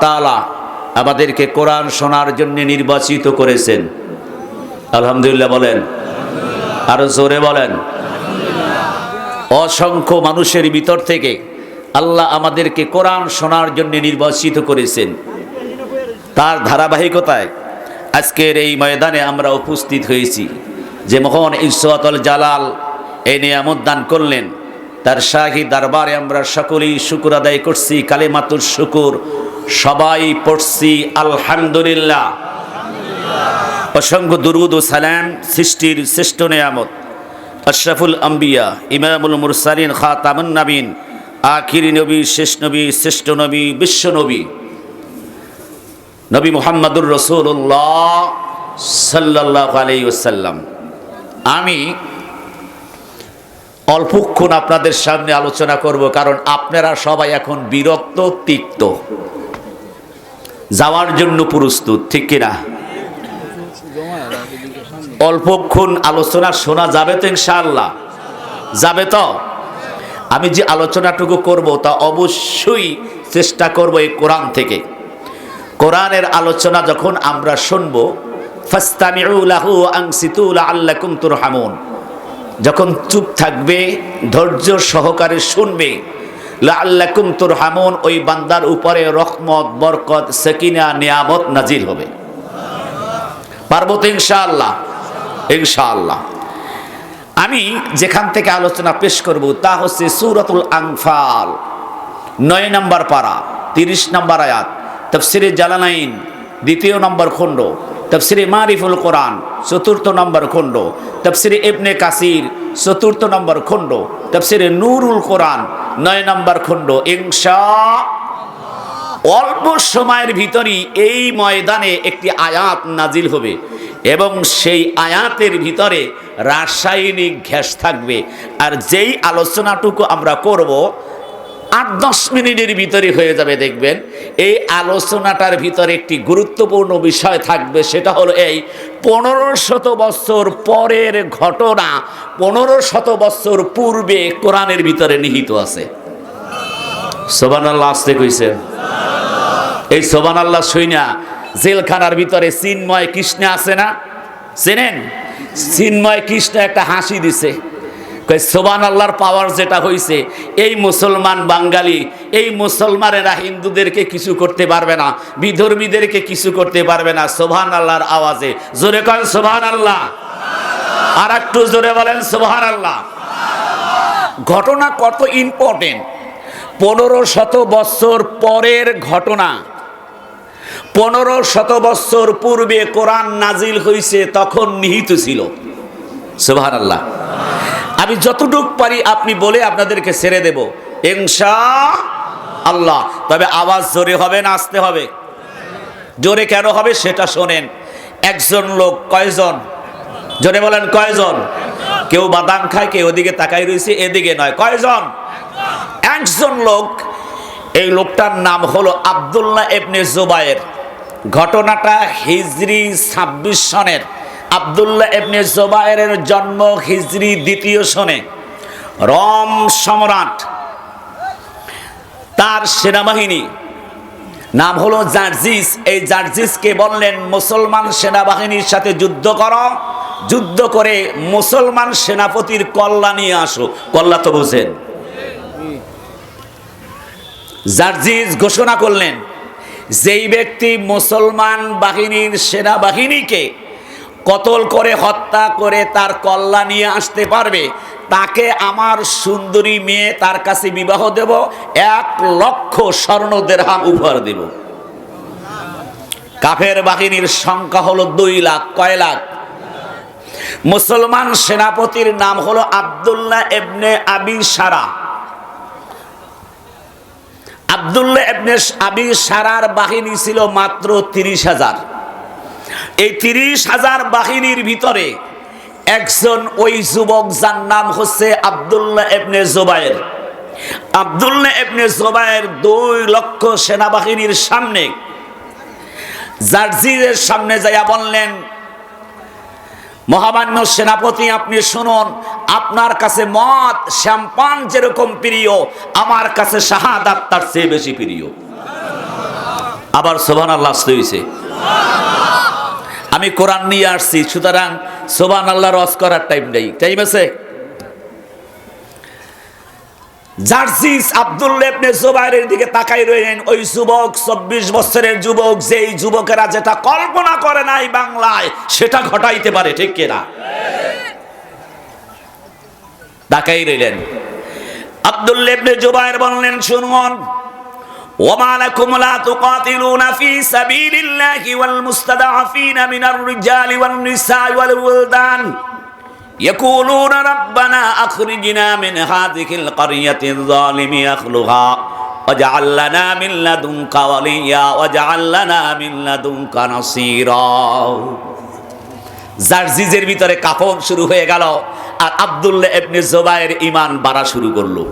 তাআলা আমাদেরকে কোরআন শোনার জন্য নির্বাচিত করেছেন। আলহামদুলিল্লাহ বলেন। আরও জোরে বলেন। অসংখ্য মানুষের ভিতর থেকে আল্লাহ আমাদেরকে কোরআন শোনার জন্য নির্বাচিত করেছেন। তার ধারাবাহিকতায় আজকের এই ময়দানে আমরা উপস্থিত হয়েছি। যে মহান ইসওয়াতল জালাল এই নিয়ামত দান করলেন, তার শাহী দরবারে আমরা সকলেই শুকুর আদায় করছি, কালেমাতুর শুকুর। সবাই পড়ছি আলহামদুলিল্লাহ। অসংখ্য দুরুদ ও সালাম সৃষ্টির শ্রেষ্ঠ নিয়ামত। আশরাফুল আম্বিয়া, ইমামুল মুরসালিন, খাতামুন নবীন, আখিরি নবী, শেষ নবী, শ্রেষ্ঠ নবী, বিশ্ব নবী। নবী মোহাম্মদুর রসুল্লাহ সাল্লাহ আলাই ওসাল্লাম আমি অল্পক্ষণ আপনাদের সামনে আলোচনা করব, কারণ আপনারা সবাই এখন বিরক্ত, তিক্ত। যাওয়ার জন্য প্রস্তুত, ঠিক কিনা? অল্পক্ষণ আলোচনা শোনা যাবে তো ইনশাআল্লাহ। যাবে তো? আমি যে আলোচনাটুকু করব তা অবশ্যই চেষ্টা করব এই কোরআন থেকে। কোরআনের আলোচনা যখন আমরা শুনব যখন চুপ থাকবে, ধৈর্য সহকারে শুনবে লাআল্লাকুম তুরহামুন, ওই বান্দার উপরে রহমত, বরকত, সেকিনা, নিয়ামত নাজিল হবে। পারব তো ইনশাআল্লাহ? ইনশাআল্লাহ। আমি যেখান থেকে আলোচনা পেশ করব তা হচ্ছে সুরতুল আংফাল নয় নম্বর পারা, তিরিশ নম্বর আয়াত, তফসিরে জালানাইন দ্বিতীয় নম্বর খণ্ড, তফসিরে মারিফুল কোরআন, চতুর্থ নম্বর খণ্ড, তফসিরে ইবনে কাসির, চতুর্থ নম্বর খণ্ড, তফসিরে নুরুল কোরআন নয় নম্বর খণ্ড ইংসা অল্প সময়ের ভিতরই এই ময়দানে একটি আয়াত নাজিল হবে এবং সেই আয়াতের ভিতরে রাসায়নিক ঘ্যাস থাকবে। আর যেই আলোচনাটুকু আমরা করব আট, দশ মিনিটের ভিতরে হয়ে যাবে, দেখবেন। এই আলোচনাটার ভিতরে একটি গুরুত্বপূর্ণ বিষয় থাকবে, সেটা হলো এই পনেরো শত বছর পরের ঘটনা, পনেরো শত বছর পূর্বে কোরআনের ভিতরে নিহিত আছে। সোবান আল্লাহ আসতে কইছেন। এই সোবান আল্লাহ সইনা জেলখানার ভিতরে চিন্ময় কৃষ্ণ আছে না? চেনেন? চিন্ময় কৃষ্ণ একটা হাসি দিছে। সোবান আল্লাহর পাওয়ার যেটা হয়েছে এই মুসলমান বাঙালি, এই মুসলমানেরা হিন্দুদেরকে কিছু করতে পারবে না, বিধর্মীদেরকে কিছু করতে পারবে না সোভান আল্লাহর আওয়াজে। জোরে কন সোভান আল্লাহ আর একটু জোরে বলেন সোভান আল্লাহ ঘটনা কত ইম্পর্টেন্ট পনেরো শত বৎসর পরের ঘটনা। পনেরো শত বৎসর পূর্বে কোরআন নাজিল হয়েছে তখন নিহিত ছিল। সোভান আল্লাহ আমি যতটুক পারি আপনি বলে আপনাদেরকে ছেড়ে দেব। ইনশা আল্লাহ। তবে আওয়াজ জোরে হবে না আসতে হবে? জোরে কেন হবে সেটা শোনেন। একজন লোক কয়জন? জোরে বলেন কয়জন? কেউ বাদাম খায়, কেউ ওদিকে তাকাই রয়েছে, এদিকে নয়। কয়জন? একজন লোক, এই লোকটার নাম হলো আবদুল্লাহ এবনে জুবায়ের ঘটনাটা হিজরি ছাব্বিশ সনের। আবদুল্লাহ এবনে জোবায়ের জন্ম হিজরি দ্বিতীয় সনে, রম সম্রাট। তার সেনাবাহিনী, নাম হলো জার্জিস। এই জার্জিসকে বললেন, মুসলমান সেনাবাহিনীর সাথে যুদ্ধ করো, যুদ্ধ করে মুসলমান সেনাপতির কল্লা নিয়ে আসো। কল্লা তো বোঝেন। জার্জিস ঘোষণা করলেন, যেই ব্যক্তি মুসলমান বাহিনীর সেনাবাহিনীকে কতল করে হত্যা করে তার কল্লা নিয়ে আসতে পারবে? তাকে আমার সুন্দরী মেয়ে তার কাছে বিবাহ দেব, এক লক্ষ স্বর্ণ দেড়হাম উপহার দেব। কাফের বাহিনীর সংখ্যা হলো দুই লাখ, কয় লাখ? মুসলমান সেনাপতির নাম হলো আবদুল্লাহ এবনে আবি সারা। আবদুল্লাহ এবনে আবি সারার বাহিনী ছিল মাত্র তিরিশ হাজার। এই তিরিশ হাজার বাহিনীর ভিতরে একজন ওই যুবক, যার নাম হচ্ছে আবদুল্লাহ এবনে জোবায়ের আবদুল্লাহ এবনে জোবায়ের দুই লক্ষ সেনাবাহিনীর সামনে জার্জিদের সামনে যাইয়া বললেন, মহামান্য সেনাপতি, আপনি শুনুন, আপনার কাছে মদ, শ্যাম্পান যেরকম প্রিয়, আমার কাছে শাহাদাত তার চেয়ে বেশি প্রিয়। আবার সোভান আল্লাহ হয়েছে আমি কোরআন নিয়ে আসছি, সুতরাং সোভান আল্লাহ রস করার টাইম নেই। টাইম আছে? জার্সিস আব্দুল্লেবনে জোবাইরের দিকে তাকাই রইলেন। ওই যুবক, চব্বিশ বছরের যুবক, যেই যুবকেরা যেটা কল্পনা করে নাই বাংলায়, সেটা ঘটাইতে পারে, ঠিক কিনা? তাকাই রইলেন। আব্দুল্লেবনে জুবাইর বললেন, শুনুন وما لكم لا تقاتلون في سبيل الله والمستضعفين من الرجال والنساء والولدان يقولون ربنا أخرجنا من هذه القرية الظالم أهلها واجعل لنا من لدنك وليا واجعل لنا من لدنك نصيرا জার্জিজের ভিতরে কাফন শুরু হয়ে গেল আর আব্দুল্লাহ ইবনে জুবাইর ঈমান বাড়া শুরু করলো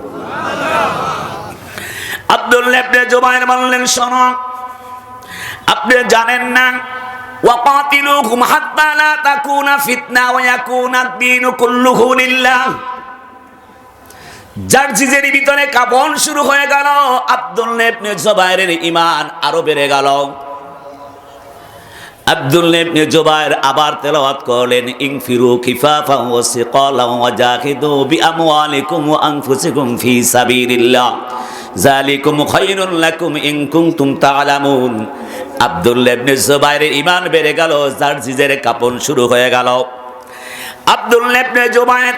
আব্দুল্লাহ ইবনে জুবাইর বললেন শোনো আপনি জানেন না وقاتلوهم حتى لا تكون فتنة ويكون الدين كله لله জার্জিজের ভিতরে কাপন শুরু হয়ে গেল আব্দুল্লাহ ইবনে জুবাইরের ঈমান আরো বেড়ে গেল আব্দুল্লাহ ইবনে জুবাইর আবার তেলাওয়াত করলেন ইনফিরু খিফাফা ওয়া সিকালা ওয়া জাহিদু বিআমওয়ালিকুম ওয়া আনফুসিকুম ফি সাবিলিল্লাহ জালিকুম খায়রুল লাকুম ইন কুনতুম তা'লামুন আব্দুল্লাহ ইবনে জুবাইরের ঈমান বেড়ে গেল, জারজিজের কাপন শুরু হয়ে গেল। আব্দুল্লাহ ইবনে জুবাইর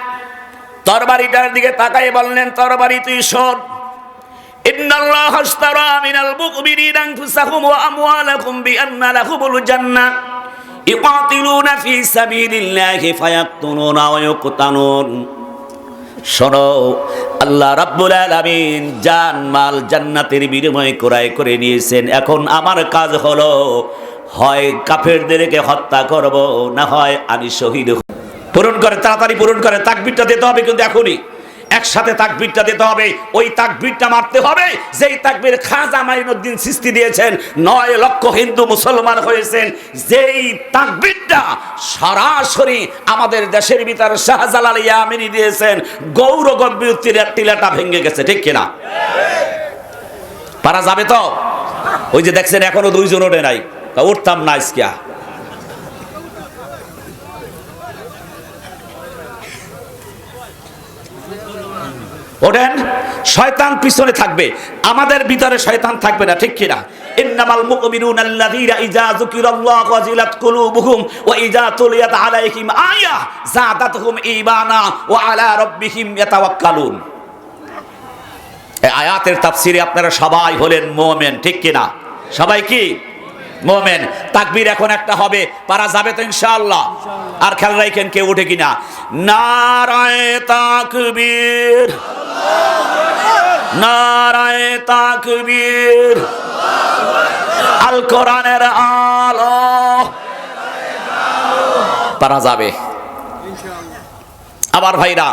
তরবারিটার দিকে তাকায় বললেন, তরবারি তুই শোন। ইন্নাল্লাহ আশতারা মিনাল মুমিনিনা আনফুসাহুম ওয়া আমওয়ালাকুম বিআন্না লাহুমুল জান্নাহ ইউকাতিলুনা ফি সাবিলিল্লাহি ফায়াকতুলুনা ওয়া ইউকতালুন। শোনো, আল্লাহ রাব্বুল আলামিন জান মাল জান্নাতের বিনিময়ে ক্রয় করে নিয়েছেন এখন আমার কাজ হলো, হয় কাফেরদেরকে হত্যা করব, না হয় আমি শহীদ। পূরণ করে, তাড়াতাড়ি পূরণ করে, তাকবিরটা দিতে হবে কিন্তু এখনই একসাথে তাকবিরটা দিতে হবে। ওই তাকবিরটা মারতে হবে। যেই তাকবির খাজা মাইনুদ্দিন সৃষ্টি দিয়েছেন, নয় লক্ষ হিন্দু মুসলমান হয়েছেন, যেই তাকবিরটা সরাসরি আমাদের দেশের ভিতরে শাহজালাল ইয়ামিনী দিয়েছেন, গৌরগম্ভীর টিলা- টিলাটা ভেঙে গেছে, ঠিক কিনা? পারা যাবে তো? ওই যে দেখছেন এখনও দুইজন ওঠে নাই। উঠতাম না আজকিয়া ওঠেন, শয়তান পিছনে থাকবে। আমাদের ভিতরে শয়তান থাকবে না, ঠিক কিনা? ইন্নামাল মুমিনুনা আল্লাযীনা ইযা যুকিরাল্লাহু ওয়াজিলাত কুলুবুহুম ওয়া ইযা তুলিয়াত আলাইহিম আয়া যাদাতহুম ঈমানা ওয়া আলা রাব্বিহিম ইয়াতাওয়াক্কালুন। এই আয়াতের তাফসিরে আপনারা সবাই হলেন মুমিন, ঠিক কিনা? সবাই কি? মোমেন, তাকবির এখন একটা হবে, পারা যাবে তো ইনশাআল্লাহ। আর খেয়াল রাখেন কেউ উঠে কিনা। নারায় তাকবীর। নারায় তাকবীর। আল কোরআনের আলো। পারা যাবে। আবার ভাইরা,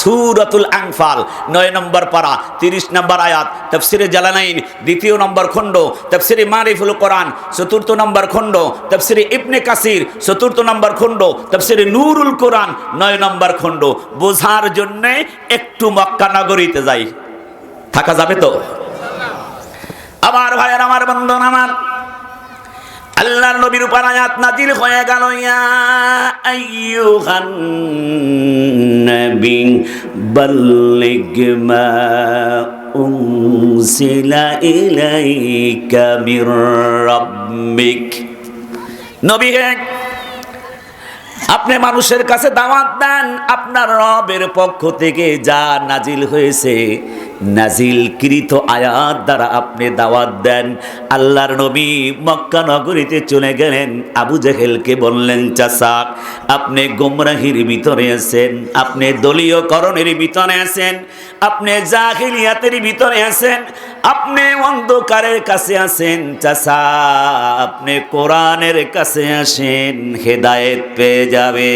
সুরতুল আংফাল নয় নম্বর পারা, তিরিশ নম্বর আয়াত, তফসিরে জালানাইন দ্বিতীয় নম্বর খণ্ড, তফসিরে মারিফুল কোরআন, চতুর্থ নম্বর খণ্ড, তফসিরে ইবনে কাসির, চতুর্থ নম্বর খণ্ড, তফসিরে নুরুল কোরআন, নয় নম্বর খণ্ড। বোঝার জন্যে একটু মক্কা নগরীতে যাই। থাকা যাবে তো? আবার ভাইয়ার, আমার বন্ধন আমার আল্লাহর নবীর উপর আয়াত নাজিল হয়ে গেল, ইয়া নবী আপনি মানুষের কাছে দাওয়াত দেন, আপনার রবের পক্ষ থেকে যা নাজিল হয়েছে নাজিলকৃত আয়াত দ্বারা আপনি দাওয়াত দেন। আল্লাহর নবী মক্কা নগরীতে চলে গেলেন। আবু জেহেলকে বললেন চাষা আপনি গোমরাহির ভিতরে আছেন, আপনি দলীয়করণের ভিতরে আছেন, আপনি জাহিলিয়াতের ভিতরে আছেন, আপনি অন্ধকারের কাছে আছেন। চাষা আপনি কোরআনের কাছে আসেন, হেদায়েত পেয়ে যাবে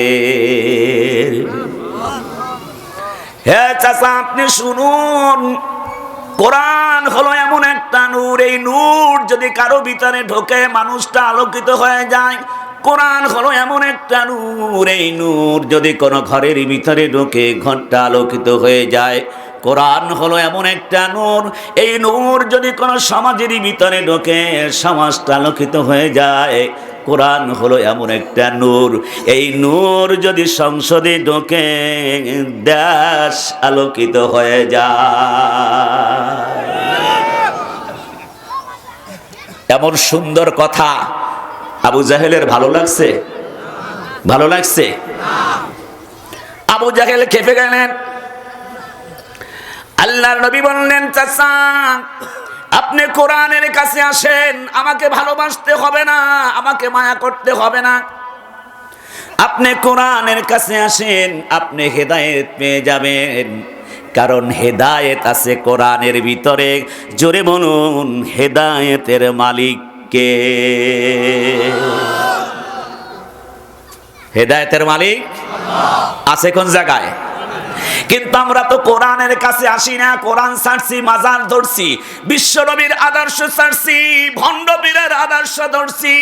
হে চাচা, আপনি শুনুন। কোরআন হলো এমন একটা নূর। এই নূর যদি কারও ভিতরে ঢোকে, মানুষটা আলোকিত হয়ে যায়। কোরআন হলো এমন একটা নূর। এই নূর যদি কোনো ঘরের ভিতরে ঢোকে, ঘরটা আলোকিত হয়ে যায়। কোরআন হলো এমন একটা নূর। এই নূর যদি কোনো সমাজের ভিতরে ঢোকে, সমাজটা আলোকিত হয়ে যায়। কোরআন হলো এমন একটা নূর। এই নূর যদি সংসদে ঢোকে, দেশ আলোকিত হয়ে যায়। এমন সুন্দর কথা আবু জাহেলের ভালো লাগছে? ভালো লাগছে? আবু জাহেল খেপে গেলেন। আল্লাহর নবী বললেন, চাচা আপনি কোরআনের কাছে আসেন, আমাকে ভালোবাসতে হবে না, আমাকে মায়া করতে হবে না। আপনি কোরআনের কাছে আসেন, আপনি হেদায়েত পেয়ে যাবেন। কারণ হেদায়েত আছে কোরআনের ভিতরে। জোরে বলুন, হেদায়েতের মালিক কে হেদায়েতের মালিক আছে কোন জায়গায়? কিন্তু আমরা তো কোরআনের কাছে আসি না, কোরআন ছাড়ছি, মাজার ধরছি বিশ্বনবীর আদর্শ ছাড়ছি ভণ্ডবীরের আদর্শ ধরছি,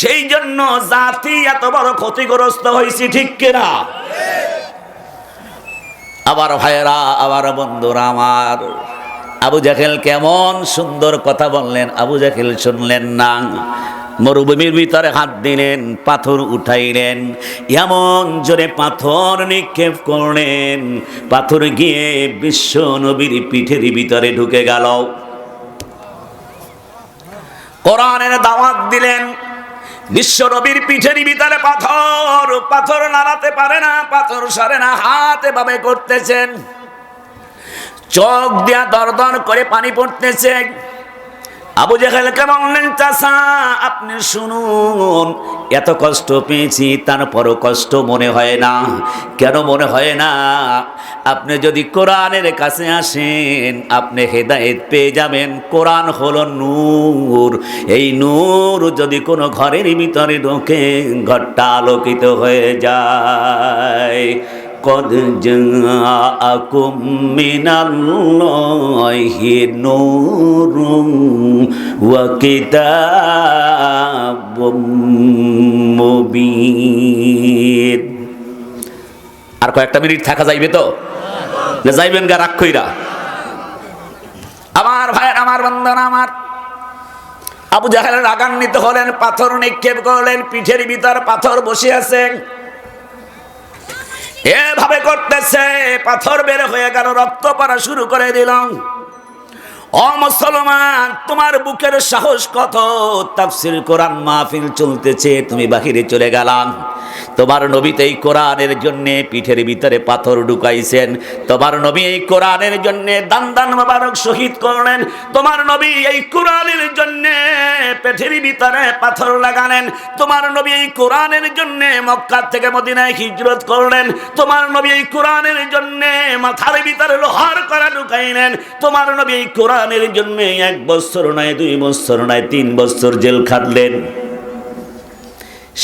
সেই জন্য জাতি এত বড় ক্ষতিগ্রস্ত হয়েছি, ঠিক কিনা? আবার ভাইয়েরা আবার বন্ধুরা, আমার আবু জাহেল কেমন সুন্দর কথা বললেন, আবু জাহেল শুনলেন না। মরুভূমির ভিতরে হাত দিলেন, পাথর উঠাইলেন, এমন জোরে পাথর নিক্ষেপ করলেন, পাথর গিয়ে বিশ্ব নবীর পিঠের ভিতরে ঢুকে গেল। কোরআনের দাওয়াত দিলেন, বিশ্ব নবীর পিঠের ভিতরে পাথর পাথর নাড়াতে পারে না, পাথর সরে না, হাত এভাবে করতেছেন। চোখ দিয়া দর দর করে পানি পড়তেছে। আবু জাহেলকে বললেন চাষা আপনি শুনুন। এত কষ্ট পেয়েছি, তারপরও কষ্ট মনে হয় না। কেন মনে হয় না? আপনি যদি কোরআনের কাছে আসেন, আপনি হেদায়েত পেয়ে যাবেন। কোরআন হলো নূর। এই নূর যদি কোনো ঘরের ভিতরে ঢোকে, ঘরটা আলোকিত হয়ে যায়। قد جاءكم من الله نور وكتاب مبين আর কয়েকটা মিনিট থাকা যাইবে তো না যাইবেন গা রাক্ষইরা আমার ভাই আমার বন্ধন আমার আবু জাহেলের রাগান্বিত হলেন পাথর নিক্ষেপ করলেন পিঠের ভিতর পাথর বসে আছেন এভাবে করতেছে, পাথর বের হয়ে গেল, রক্ত পড়া শুরু করে দিলাম ও মুসলমান, তোমার বুকের সাহস কত? তাফসির কোরআন মাহফিল চলতেছে, তুমি বাহিরে চলে গেলাম। তোমার নবীতে এই কোরআনের জন্যে পিঠের ভিতরে পাথর ঢুকাইছেন। তোমার নবী এই কোরআনের জন্যে দান দান মোবারক শহীদ করলেন। তোমার নবী এই কোরআনের জন্যে পেটের ভিতরে পাথর লাগালেন। তোমার নবী এই কোরআনের জন্যে মক্কা থেকে মদিনায় হিজরত করলেন। তোমার নবী এই কোরআনের জন্যে মাথার ভিতরে লোহার করা ঢুকাইলেন। তোমার নবী এই কোরআনের জন্যে এক বছর নয়, দুই বছর নয়, তিন বছর জেল খাটলেন।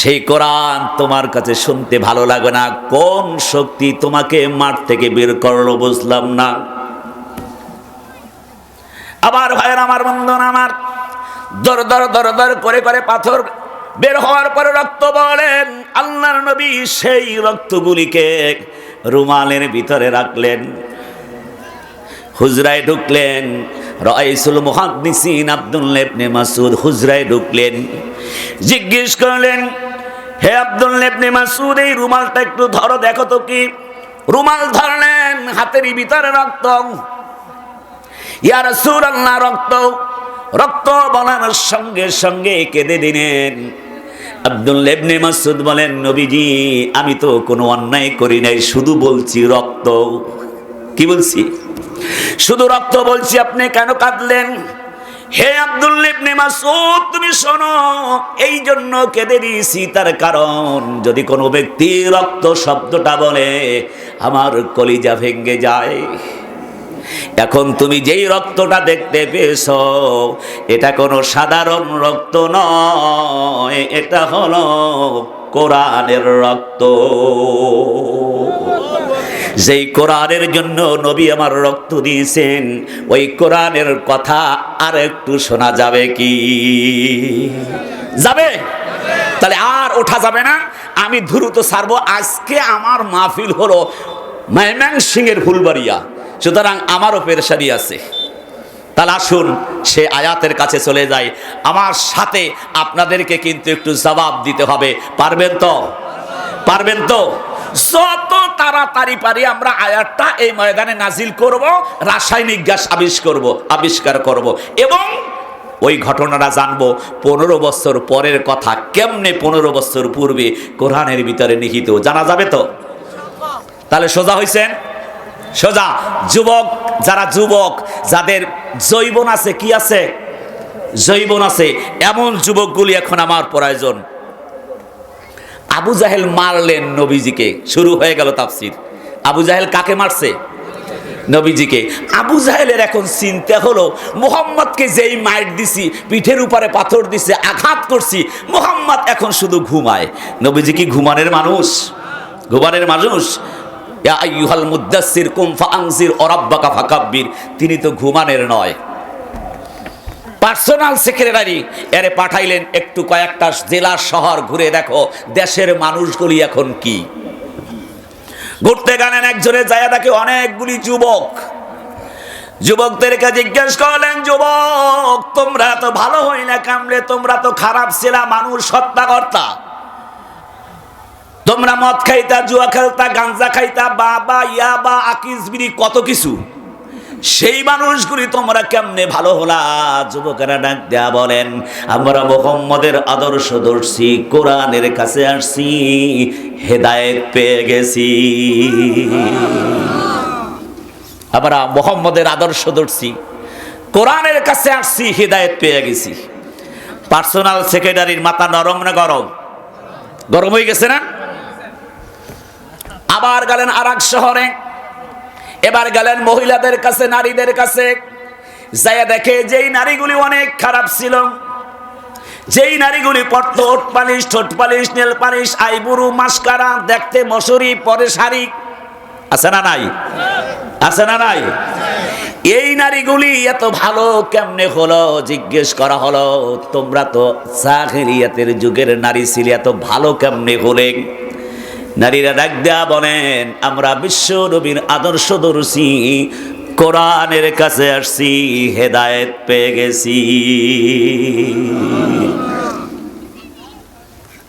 সেই কোরআন তোমার কাছে শুনতে ভালো লাগে না, কোন শক্তি তোমাকে মাঠ থেকে বের করল বুঝলাম না। আবার ভাইয়ের আমার বন্ধন আমার, দর দর দর দর করে করে পাথর বের হওয়ার পরে রক্ত বলেন, আল্লাহর নবী সেই রক্তগুলিকে রুমালের ভিতরে রাখলেন, হুজরায় ঢুকলেন রয়েসুল মুহাদ্দিসিন আব্দুল্লাহ ইবনে মাসুদ হুজরায় ঢুকলেন, জিজ্ঞেস করলেন হে আব্দুল ইবনে মাসুদ এই রুমালটা একটু ধরো, দেখো তো কি। রুমাল ধরলেন, হাতের ভিতরে রক্ত। ইয়া রাসূলুল্লাহ, রক্ত। রক্ত বলানোর সঙ্গে সঙ্গে কেঁদে দিলেন। আব্দুল ইবনে মাসুদ বলেন, নবীজি, আমি তো কোনো অন্যায় করি নাই, শুধু বলছি রক্ত। কি বলছি? শুধু রক্ত বলছি, আপনি কেন কাঁদলেন? হে আব্দুল ইবনে মাসুদ তুমি শোনো এই জন্য কেঁদে দিয়েছি তার কারণ, যদি কোনো ব্যক্তি রক্ত শব্দটা বলে, আমার কলিজা ভেঙ্গে যায়। এখন তুমি যেই রক্তটা দেখতে পেয়েছ, এটা কোনো সাধারণ রক্ত নয়, এটা হলো কোরআনের রক্ত। যেই কোরআনের জন্য নবী আমার রক্ত দিয়েছেন, ওই কোরআনের কথা আর একটু শোনা যাবে কি? যাবে? তাহলে আর ওঠা যাবে না। আমি দ্রুত সারবো আজকে আমার মাহফিল হলো ময়মনসিংহের ফুলবাড়িয়া। সুতরাং আমারও পেরেশানি আছে। তাহলে আসুন, সে আয়াতের কাছে চলে যায় আমার সাথে আপনাদেরকে কিন্তু একটু জবাব দিতে হবে। পারবেন তো? পারবেন তো? যত তাড়াতাড়ি পারি আমরা আয়াতটা এই ময়দানে নাজিল করব, রাসায়নিক গ্যাস আবিষ্কার করব আবিষ্কার করব এবং ওই ঘটনাটা জানব পনেরো বছর পরের কথা, কেমনে পনেরো বছর পূর্বে কোরআনের ভিতরে নিহিত, জানা যাবে তো? তাহলে সোজা হয়েছেন সোজা, যুবক, যারা যুবক, যাদের জৈবন আছে, কি আছে? জৈবন আছে। এমন যুবকগুলি এখন আমার প্রয়োজন। আবু জাহেল মারলেন নবীজিকে। শুরু হয়ে গেল তাফসির। আবু জাহেল কাকে মারছে? নবীজিকে। আবু জাহেলের এখন চিন্তা হলো, মোহাম্মদকে যেই মাইট দিছি, পিঠের উপরে পাথর দিছে, আঘাত করছি, মোহাম্মদ এখন শুধু ঘুমায়। নবীজি কি ঘুমানের মানুষ? ঘুমানের মানুষ? ইয়া আইয়ুহাল মুদ্দাসসির কুম ফাকাব্বির। তিনি তো ঘুমানের নয়। Personal secretary. এরে পাঠাইলেন একটু কয়েকটা জেলা শহর ঘুরে দেখো, দেশের মানুষগুলি এখন কি। ঘুরতে গেলেন একজনে যায় দেখে অনেকগুলি যুবক। যুবকদেরকে জিজ্ঞেস করলেন, যুবক, তোমরা তো ভালো হই না কামলে তোমরা তো খারাপ ছিলা মানুষ হত্যাকর্তা তোমরা মদ খাইতা, জুয়া খেলতা, গাঞ্জা খাইতা, বাবা ইয়া বা আকিস বিড়ি কত কিছু। সেই মানুষগুলি তোমরা কেমনে ভালো হলা? যুবকেরা ডাক দেয়া বলেন, আমরা মোহাম্মদের আদর্শ দর্শী কোরআনের কাছে আসছি, হেদায়েত পেয়ে গেছি। আমরা মোহাম্মদের আদর্শ দর্শী কোরআনের কাছে আসছি, হেদায়েত পেয়ে গেছি। পার্সোনাল সেক্রেটারির মাথা নরম না গরম? গরম হয়ে গেছে না? আবার গেলেন আর শহরে এবার গেলেন মহিলাদের কাছে, নারীদের কাছে। যাইয়া দেখে যেই নারীগুলি অনেক খারাপ ছিল, যেই নারীগুলি পড়তো ওট পালিশ, ঠোঁট polish, nail polish, eyebrow, mascara, দেখতে মশুরি, পরে শাড়ি। আছে না নাই? আছে না নাই? এই নারীগুলি এত ভালো কেমনে হলো? জিজ্ঞেস করা হলো, তোমরা তো সাহেরিয়াতের যুগের নারী ছিল, এত ভালো কেমনে হলে? নারীরা ডাক দেয়া বলেন, আমরা বিশ্ব নবীর আদর্শ দর্শী কোরআনের কাছে আসছি, হেদায়েত পেয়ে গেছি।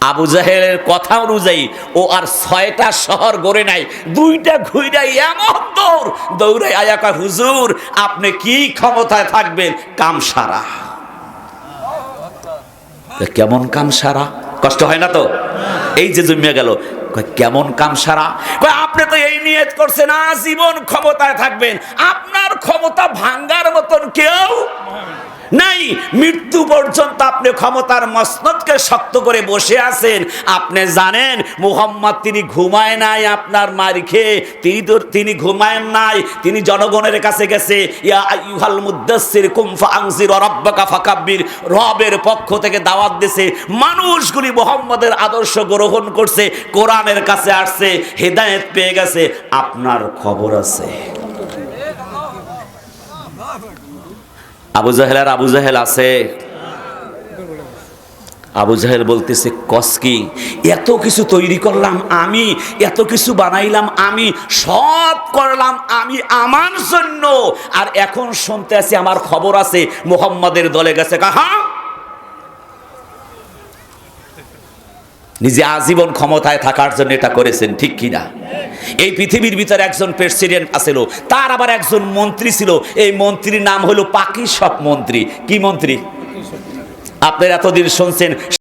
আবু জাহেলের কথা অনুযায়ী, ও আর ছয়টা শহর গড়ে নাই, দুইটা ঘুইরাই এমন দৌড় দৌড়ে আয়াকা হুজুর, আপনি কি ক্ষমতায় থাকবেন? কাম সারা কেমন কাম সারা কষ্ট হয় না তো? এই যে জমিয়ে গেল কেমন কাম সারা? আপনি তো এই নিয়ত করছেন, আজীবন ক্ষমতায় থাকবেন। আপনার ক্ষমতা ভাঙ্গার মতন কেউ নাই, মৃত্যু পর্যন্ত আপনি ক্ষমতার মসনদকে শক্ত করে বসে আছেন। আপনি জানেন, মুহাম্মদ তিনি ঘুমায় নাই আপনার মার খেয়ে, তিনি তো, তিনি ঘুমায় নাই, তিনি জনগণের কাছে গেছে রাব্বাকা ফাকাব্বির, রবের পক্ষ থেকে দাওয়াত দিছে, মানুষগুলি মোহাম্মদের আদর্শ গ্রহণ করছে, কোরআনের কাছে আসছে, হেদায়েত পেয়ে গেছে, আপনার খবর আছে। আবু জাহেল আর আবু জাহেল আছে। আবু জাহেল বলতেছে কসকি এত কিছু তৈরি করলাম আমি, এত কিছু বানাইলাম আমি, সব করলাম আমি আমার জন্য। আর এখন শুনতে আছি আমার খবর আছে, মোহাম্মদের দলে গেছে। কাহা? নিজে আজীবন ক্ষমতায় থাকার জন্য এটা করেছেন, ঠিক কিনা? এই পৃথিবীর ভিতরে একজন প্রেসিডেন্ট আছিল, তার আবার একজন মন্ত্রী ছিল। এই মন্ত্রীর নাম হলো পাকি সব মন্ত্রী। কি মন্ত্রী? আপনারা এতদিন শুনছেন